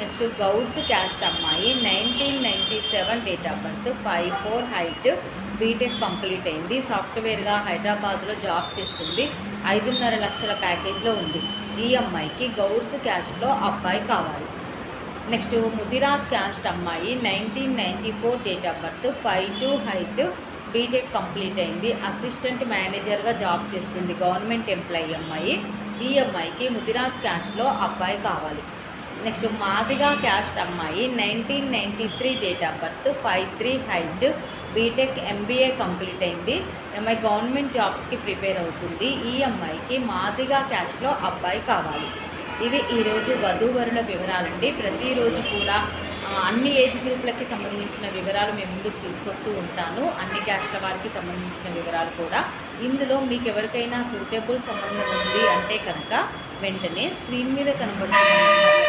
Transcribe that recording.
Next Gouds caste అమ్మాయి nineteen ninety seven date of birth five four height BTech complete అయింది. సాఫ్ట్వేర్గా హైదరాబాద్లో job చేస్తుంది. ఐదున్నర లక్షల ప్యాకేజ్లో ఉంది. ఈ అమ్మాయికి గౌడ్స్ క్యాస్ట్లో అబ్బాయి కావాలి. నెక్స్ట్ ముదిరాజ్ క్యాస్ట్ అమ్మాయి nineteen ninety four date of birth five two height BTech complete అయింది. అసిస్టెంట్ మేనేజర్గా జాబ్ చేస్తుంది. గవర్నమెంట్ ఎంప్లాయీ అమ్మాయి. ఈ అమ్మాయికి ముదిరాజ్ క్యాస్ట్లో అబ్బాయి కావాలి. నెక్స్ట్ మాదిగా క్యాస్ట్ అమ్మాయి nineteen ninety three date of birth five three height BTech MBA complete అయింది. అమ్మాయి గవర్నమెంట్ జాబ్స్కి ప్రిపేర్ అవుతుంది. ఈ అమ్మాయికి మాదిగా క్యాస్ట్లో అబ్బాయి కావాలి. ఇవి ఈరోజు వధూవరుల వివరాలండి. ప్రతిరోజు కూడా అన్ని ఏజ్ గ్రూప్లకి సంబంధించిన వివరాలు మేము ముందుకు తీసుకొస్తూ ఉంటాను. అన్ని క్యాస్ట్ల వారికి సంబంధించిన వివరాలు కూడా. ఇందులో మీకు ఎవరికైనా సూటబుల్ సంబంధం ఉంది అంటే కనుక వెంటనే స్క్రీన్ మీద కనబడుతున్న